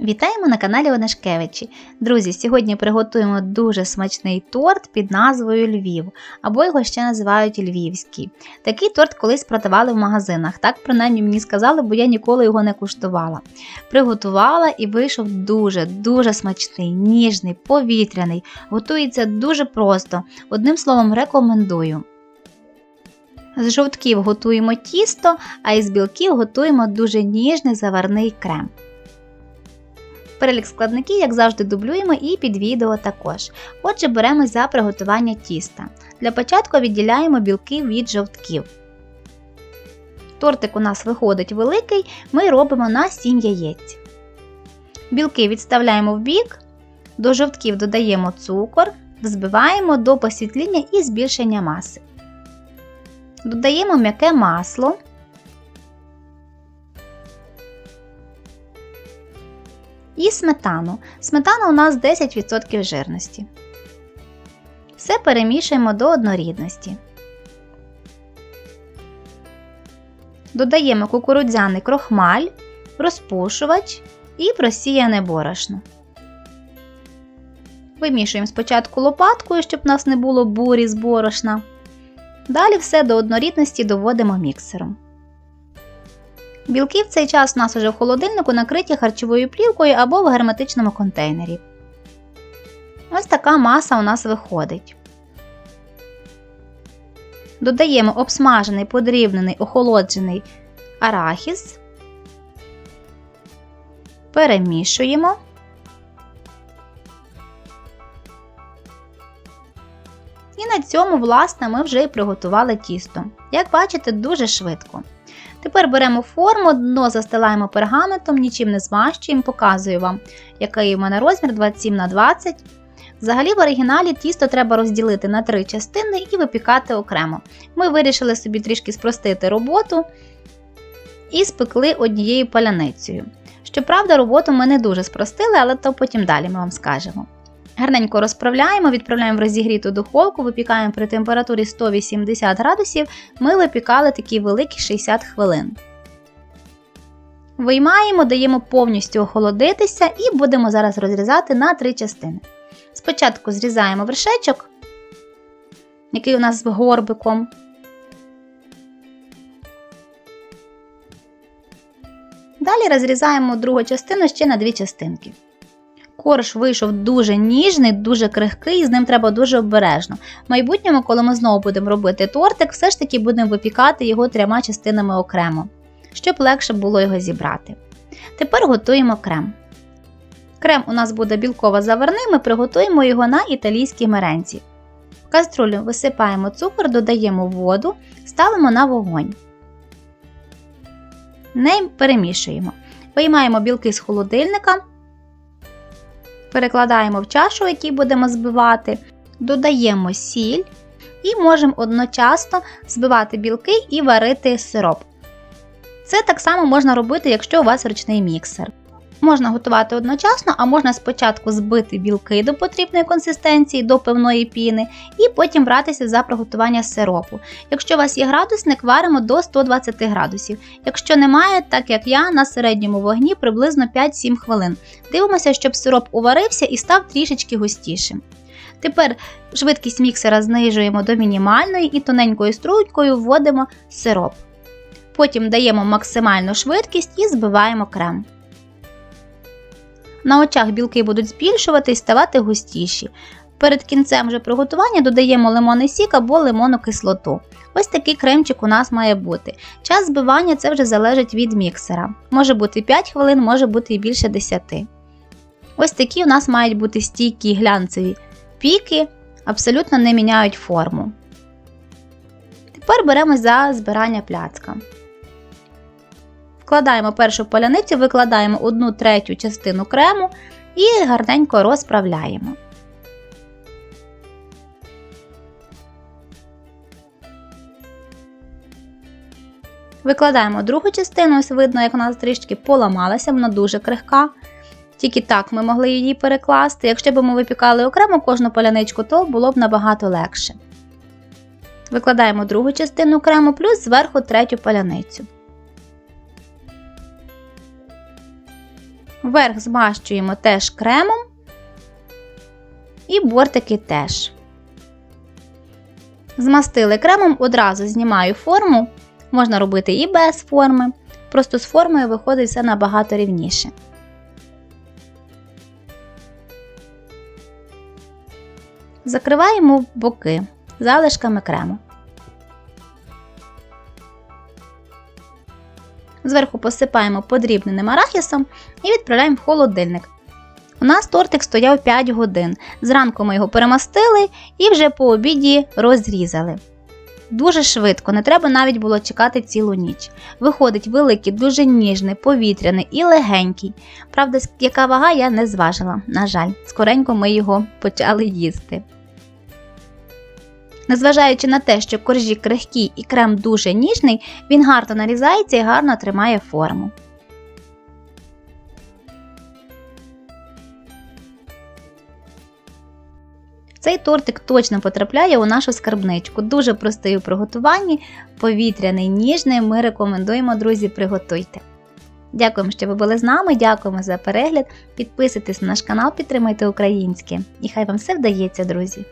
Вітаємо на каналі Онешкевичі. Друзі, сьогодні приготуємо дуже смачний торт під назвою Львів, або його ще називають Львівський. Такий торт колись продавали в магазинах, так принаймні мені сказали, бо я ніколи його не куштувала. Приготувала і вийшов дуже-дуже смачний, ніжний, повітряний, готується дуже просто. Одним словом, рекомендую. З жовтків готуємо тісто, а із білків готуємо дуже ніжний заварний крем. Перелік складників, як завжди, дублюємо і під відео також. Отже, беремось за приготування тіста. Для початку відділяємо білки від жовтків. Тортик у нас виходить великий, ми робимо на 7 яєць. Білки відставляємо в бік, до жовтків додаємо цукор, взбиваємо до посвітління і збільшення маси. Додаємо м'яке масло. І сметану. Сметана у нас 10% жирності. Все перемішуємо до однорідності. Додаємо кукурудзяний крохмаль, розпушувач і просіяне борошно. Вимішуємо спочатку лопаткою, щоб у нас не було бурі з борошна. Далі все до однорідності доводимо міксером. Білки в цей час у нас уже в холодильнику накриті харчовою плівкою або в герметичному контейнері. Ось така маса у нас виходить. Додаємо обсмажений, подрібнений, охолоджений арахіс. Перемішуємо. І на цьому, власне, ми вже і приготували тісто. Як бачите, дуже швидко. Тепер беремо форму, дно застилаємо пергаментом, нічим не змащуємо, показую вам, який у мене розмір 27 на 20 Взагалі, в оригіналі тісто треба розділити на три частини і випікати окремо. Ми вирішили собі трішки спростити роботу і спекли однією паляницею. Щоправда, роботу ми не дуже спростили, але то потім далі ми вам скажемо. Гарненько розправляємо, відправляємо в розігріту духовку, випікаємо при температурі 180 градусів. Ми випікали такі великі 60 хвилин. Виймаємо, даємо повністю охолодитися і будемо зараз розрізати на три частини. Спочатку зрізаємо вершечок, який у нас з горбиком. Далі розрізаємо другу частину ще на дві частинки. Корж вийшов дуже ніжний, дуже крихкий, з ним треба дуже обережно. В майбутньому, коли ми знову будемо робити тортик, все ж таки будемо випікати його трьома частинами окремо, щоб легше було його зібрати. Тепер готуємо крем. Крем у нас буде білково-заварний, ми приготуємо його на італійській меренці. В каструлю висипаємо цукор, додаємо воду, ставимо на вогонь. Не перемішуємо. Виймаємо білки з холодильника перекладаємо в чашу, в якій будемо збивати, додаємо сіль і можемо одночасно збивати білки і варити сироп. Це так само можна робити, якщо у вас ручний міксер. Можна готувати одночасно, а можна спочатку збити білки до потрібної консистенції, до певної піни, і потім братися за приготування сиропу. Якщо у вас є градусник, варимо до 120 градусів. Якщо немає, так як я, на середньому вогні приблизно 5-7 хвилин. Дивимося, щоб сироп уварився і став трішечки густішим. Тепер швидкість міксера знижуємо до мінімальної і тоненькою струйкою вводимо сироп. Потім даємо максимальну швидкість і збиваємо крем. На очах білки будуть збільшувати і ставати густіші. Перед кінцем вже приготування додаємо лимонний сік або лимонну кислоту. Ось такий кремчик у нас має бути. Час збивання це вже залежить від міксера. Може бути 5 хвилин, може бути і більше 10. Ось такі у нас мають бути стійкі глянцеві піки, абсолютно не міняють форму. Тепер беремо за збирання пляцка. Вкладаємо першу поляницю, викладаємо 1 третю частину крему і гарненько розправляємо. Викладаємо другу частину, ось видно, як вона трішки поламалася, вона дуже крихка. Тільки так ми могли її перекласти. Якщо б ми випікали окремо кожну поляничку, то було б набагато легше. Викладаємо другу частину крему, плюс зверху третю поляницю. Верх змащуємо теж кремом. І бортики теж. Змастили кремом, одразу знімаю форму. Можна робити і без форми. Просто з формою виходить все набагато рівніше. Закриваємо боки залишками крему. Зверху посипаємо подрібненим арахісом і відправляємо в холодильник. У нас тортик стояв 5 годин. Зранку ми його перемастили і вже по обіді розрізали. Дуже швидко, не треба навіть було чекати цілу ніч. Виходить великий, дуже ніжний, повітряний і легенький. Правда, яка вага я не зважила. На жаль, скоренько ми його почали їсти. Незважаючи на те, що коржі крихкі і крем дуже ніжний, він гарно нарізається і гарно тримає форму. Цей тортик точно потрапляє у нашу скарбничку. Дуже простий у приготуванні, повітряний, ніжний. Ми рекомендуємо, друзі, приготуйте. Дякуємо, що ви були з нами. Дякуємо за перегляд. Підписуйтесь на наш канал, підтримайте українське. І хай вам все вдається, друзі!